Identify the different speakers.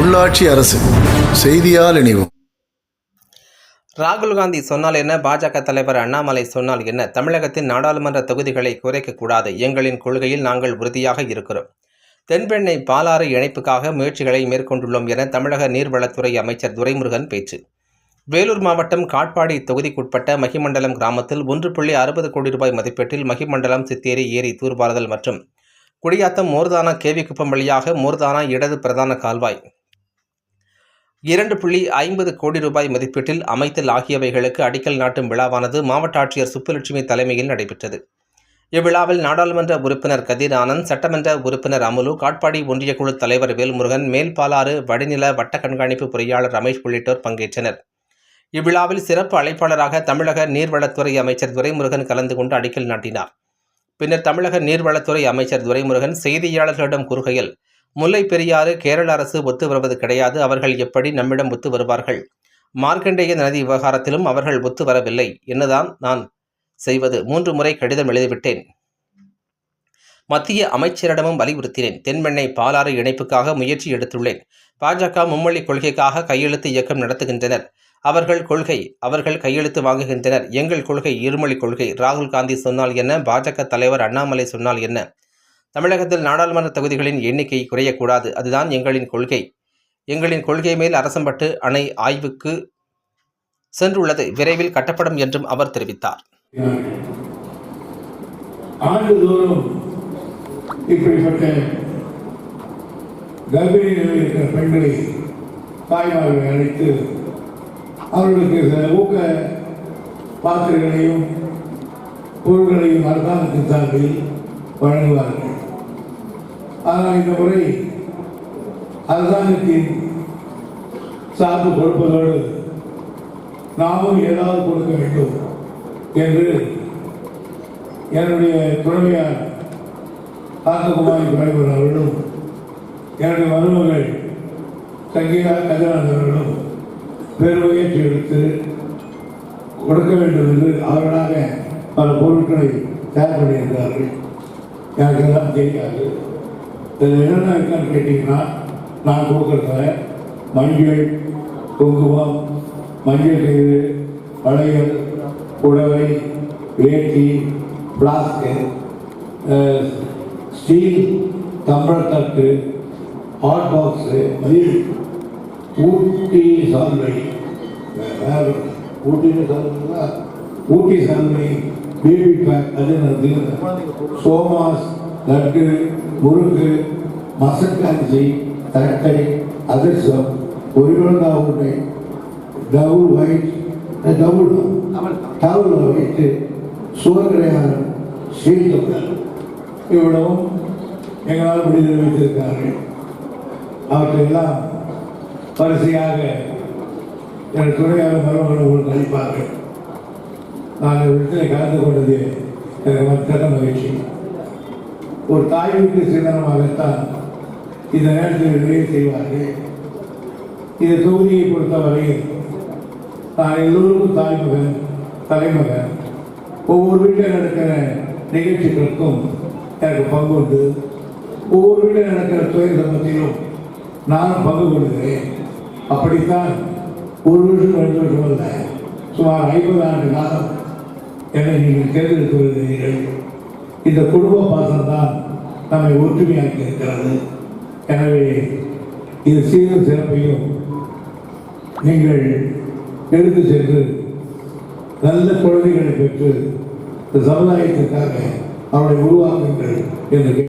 Speaker 1: உள்ளாட்சி அரசு. செய்தியால் இணைவோம்.
Speaker 2: ராகுல் காந்தி சொன்னால் என்ன? பாஜக தலைவர் அண்ணாமலை சொன்னால் என்ன? தமிழகத்தின் நாடாளுமன்ற தொகுதிகளை குறைக்கக்கூடாது எங்களின் கொள்கையில் நாங்கள் உறுதியாக இருக்கிறோம். தென்பெண்ணை பாலாறு இணைப்புக்காக முயற்சிகளை மேற்கொண்டுள்ளோம் என தமிழக நீர்வளத்துறை அமைச்சர் துரைமுருகன் பேச்சு. வேலூர் மாவட்டம் காட்பாடி தொகுதிக்குட்பட்ட மகிமண்டலம் கிராமத்தில் ஒன்று புள்ளி அறுபது கோடி ரூபாய் மதிப்பீட்டில் மகிமண்டலம் சித்தேரி ஏரி தூர்வாறுதல் மற்றும் குடியாத்தம் மோர்தானா கேவிக்குப்பம் வழியாக மோர்தானா இடது பிரதான கால்வாய். இரண்டு புள்ளி ஐம்பது கோடி ரூபாய் மதிப்பீட்டில் அமைத்தல் ஆகியவைகளுக்கு அடிக்கல் நாட்டும் விழாவானது மாவட்ட ஆட்சியர் சுப்புலட்சுமி தலைமையில் நடைபெற்றது. இவ்விழாவில் நாடாளுமன்ற உறுப்பினர் கதிர் ஆனந்த் சட்டமன்ற உறுப்பினர் அமுலு காட்பாடி ஒன்றிய குழு தலைவர் வேல்முருகன் மேல்பாலாறு வடிநில வட்ட கண்காணிப்பு பொறியாளர் ரமேஷ் உள்ளிட்டோர் பங்கேற்றனர். இவ்விழாவில் சிறப்பு அழைப்பாளராக தமிழக நீர்வளத்துறை அமைச்சர் துரைமுருகன் கலந்து கொண்டு அடிக்கல் நாட்டினார். பின்னர் தமிழக நீர்வளத்துறை அமைச்சர் துரைமுருகன் செய்தியாளர்களிடம் கூறுகையில் முல்லை பெரியாறு கேரள அரசு ஒத்து வருவது கிடையாது. அவர்கள் எப்படி நம்மிடம் ஒத்து வருவார்கள்? மார்க்கண்டேய நதி விவகாரத்திலும் அவர்கள் ஒத்து வரவில்லை. என்னதான் நான் செய்வது? மூன்று முறை கடிதம் எழுதிவிட்டேன். மத்திய அமைச்சரிடமும் வலியுறுத்தினேன். தென்மெண்ணை பாலாறு இணைப்புக்காக முயற்சி எடுத்துள்ளேன். பாஜக மும்மொழி கொள்கைக்காக கையெழுத்து இயக்கம் நடத்துகின்றனர். அவர்கள் கொள்கை அவர்கள் கையெழுத்து வாங்குகின்றனர். எங்கள் கொள்கை இருமொழி கொள்கை. ராகுல் காந்தி சொன்னால் என்ன? பாஜக தலைவர் அண்ணாமலை சொன்னால் என்ன? தமிழகத்தில் நாடாளுமன்ற தொகுதிகளின் எண்ணிக்கை குறையக்கூடாது. அதுதான் எங்களின் கொள்கை. எங்களின் கொள்கை மேல் அரசம்பட்டு அணை ஆய்வுக்கு சென்றுள்ளது. விரைவில் கட்டப்படும் என்றும் அவர் தெரிவித்தார்.
Speaker 3: ஆண்டுதோறும் இப்படிப்பட்ட கர்ப்பிணிகள் இருக்கிற பெண்களை தாய்மார்களை அழைத்து அவர்களுக்கு சில ஊக்க பாத்திரங்களையும் பொருள்களையும் அரசாங்கத்தின் சார்பில் வழங்குவார்கள். ஆனால் இந்த முறை அரசாங்கத்தின் சார்பு கொடுப்பதோடு நாமும் ஏதாவது கொடுக்க வேண்டும் என்று என்னுடைய துணைவியார் காந்தகுமாரி துணைவர் அவர்களும் என்னுடைய மருமகள் சங்கீதா கஜானந்த் அவர்களும் பெருமுயற்சி எடுத்து கொடுக்க வேண்டும் என்று அவர்களாக பல பொருட்களை தயார் பண்ணியிருந்தார்கள் எனக்கு எல்லாம் தெரியாது. இதில் என்னென்ன இருக்கான்னு கேட்டீங்கன்னா நான் கொடுக்குறத மஞ்சள் குங்குமம் மஞ்சள் கயிறு வளையல் புடவை வேட்டி பிளாஸ்க்கு ஸ்டீல் தம்பளத்தட்டு ஹாட் பாக்ஸு மயில் ஊட்டி சால்வை வேற ஊட்டின்னு சால்வைங்களா ஊட்டி சால்வை பேபி பேக் அது சோமாஸ் லட்டு முறுக்கு மசக்காஞ்சி தட்டை அதிர்சம் உருண்டை double white double double white சுவர்கரையாளர் ஸ்ரீலங்கர் இவ்வளவும் எங்களால் முடிந்து வைத்திருக்கிறார்கள். அவற்றையெல்லாம் வரிசையாக என் மருமகள் உங்களுக்கு அளிப்பார்கள் நான் இடத்தில் கலந்து கொண்டது எனக்கு மற்ற மகிழ்ச்சி. ஒரு தாய் வீட்டு சின்னமாகத்தான் இந்த நேரத்தில் நிறைவு செய்வார்கள். இந்த தொகுதியை பொறுத்தவரை நான் எல்லோருக்கும் தாய்மகன் தலைமகன் ஒவ்வொரு வீட்டில் நடக்கிற நிகழ்ச்சிகளுக்கும் எனக்கு பங்கு உண்டு. ஒவ்வொரு வீட்டில் நடக்கிற தொழில் சம்பத்திலும் நானும் பங்கு கொள்கிறேன். அப்படித்தான் ஒரு வருஷம் ரெண்டு வருஷம் அல்ல சுமார் ஐம்பது ஆண்டு காலம் என்னை நீங்கள் தேர்ந்தெடுத்து வருகிறீர்கள். இந்த குடும்ப பாசம் தான் ஒற்றுமையாக்கி இருக்கிறது எனவே இது சீரும் சிறப்பையும் நீங்கள் எடுத்து சென்று நல்ல குழந்தைகளை பெற்று இந்த சமுதாயத்திற்காக அவரை உருவாக்குங்கள் என்று